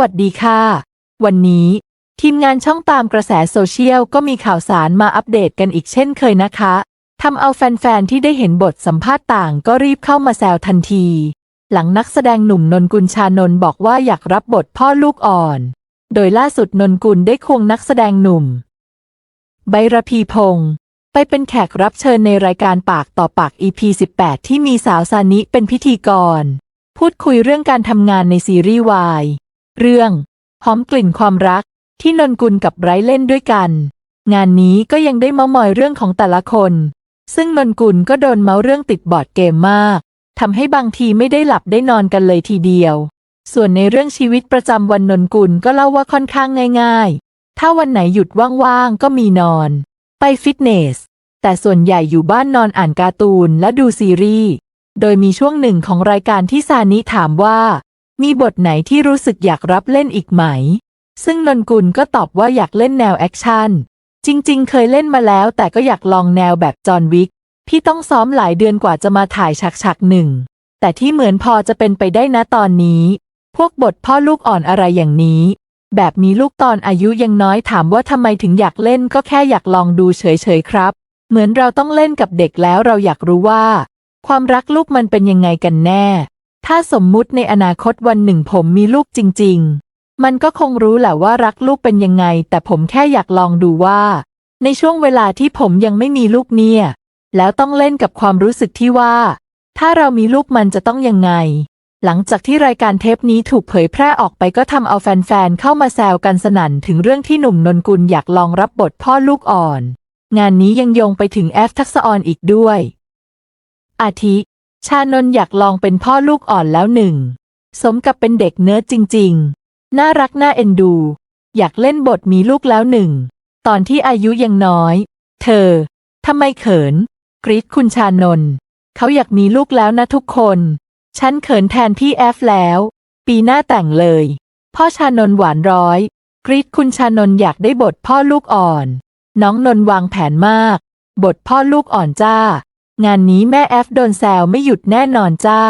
วัสดีค่ะ วันนี้ ทีมงานช่องตามกระแสโซเชียลก็มีข่าวสารมาอัปเดตกันอีกเช่นเคยนะคะทำเอาแฟนๆ ที่ได้เห็นบทสัมภาษณ์ต่างก็รีบเข้ามาแซวทันที หลังนักแสดงหนุ่มนนกุลชานนท์บอกว่าอยากรับบทพ่อลูกอ่อน โดยล่าสุดนนกุลได้ควงนักแสดงหนุ่ม ใบระพีพงศ์ไปเป็นแขกรับเชิญในรายการปากต่อปาก EP 18 ที่มีสาวซานิเป็นพิธีกร พูดคุยเรื่องการทำงานในซีรีส์วาย เรื่อง หอมกลิ่นความรักที่นนกุลกับไบรท์เล่นด้วยกัน งานนี้ก็ยังได้เมามอยเรื่องของแต่ละคน ซึ่งนนกุลก็โดนเมาเรื่องติดบอร์ดเกมมากทำให้บางทีไม่ได้หลับได้นอนกันเลยทีเดียว ส่วนในเรื่องชีวิตประจำวันนนกุลก็เล่าว่าค่อนข้างง่ายๆ ถ้าวันไหนหยุดว่างๆ ก็มีนอน ไปฟิตเนส แต่ส่วนใหญ่อยู่บ้านนอนอ่านการ์ตูนและดูซีรีส์ โดยมีช่วงหนึ่งของรายการที่ซานิถามว่า มีบทไหนที่รู้สึกอยากรับเล่นอีกไหม ซึ่งนนกุลก็ตอบว่าอยากเล่นแนวแอคชั่น จริงๆ เคยเล่นมาแล้วแต่ก็อยากลองแนวแบบจอห์นวิก พี่ต้องซ้อมหลายเดือนกว่าจะมาถ่ายฉากฉากๆหนึ่ง แต่ที่เหมือนพอจะเป็นไปได้นะตอนนี้ พวกบทพ่อลูกอ่อนอะไรอย่างนี้ แบบมีลูกตอนอายุยังน้อยถามว่าทำไมถึงอยากเล่นก็แค่อยากลองดูเฉยๆครับ เหมือนเราต้องเล่นกับเด็กแล้วเราอยากรู้ว่า ความรักลูกมันเป็นยังไงกันแน่ ถ้าสมมุติในอนาคตวันหนึ่งผมมีลูกจริง ๆ มันก็คงรู้แหละว่ารักลูกเป็นยังไง แต่ผมแค่อยากลองดูว่า ในช่วงเวลาที่ผมยังไม่มีลูกเนี่ย แล้วต้องเล่นกับความรู้สึกที่ว่า ถ้าเรามีลูกมันจะต้องยังไง หลังจากที่รายการเทปนี้ถูกเผยแพร่ออกไปก็ทำเอาแฟนๆเข้ามาแซวกันสนั่นถึงเรื่องที่หนุ่มนนกุลอยากลองรับบทพ่อลูกอ่อน งานนี้ยังโยงไปถึงแอฟทักษออนอีกด้วย อาทิ ชานนอยากลองเป็นพ่อลูกอ่อนแล้วหนึ่ง สมกับเป็นเด็กเนิร์ดจริง ๆ น่ารักน่าเอ็นดู อยากเล่นบทมีลูกแล้วหนึ่ง ตอนที่อายุยังน้อย เธอทำไมเขิน กรีดคุณชานนเขาอยากมีลูกแล้วนะทุกคน ฉันเขินแทนพี่แอฟแล้ว ปีหน้าแต่งเลย พ่อชานนหวานร้อย กรีดคุณชานนอยากได้บทพ่อลูกอ่อน น้องนนวางแผนมาก บทพ่อลูกอ่อนจ้า งานนี้แม่แอฟโดนแซวไม่หยุดแน่นอนจ้า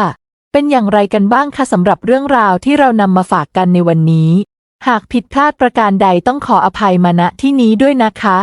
เป็นอย่างไรกันบ้างคะสำหรับเรื่องราวที่เรานำมาฝากกันในวันนี้ หากผิดพลาดประการใดต้องขออภัยมาณที่นี้ด้วยนะคะ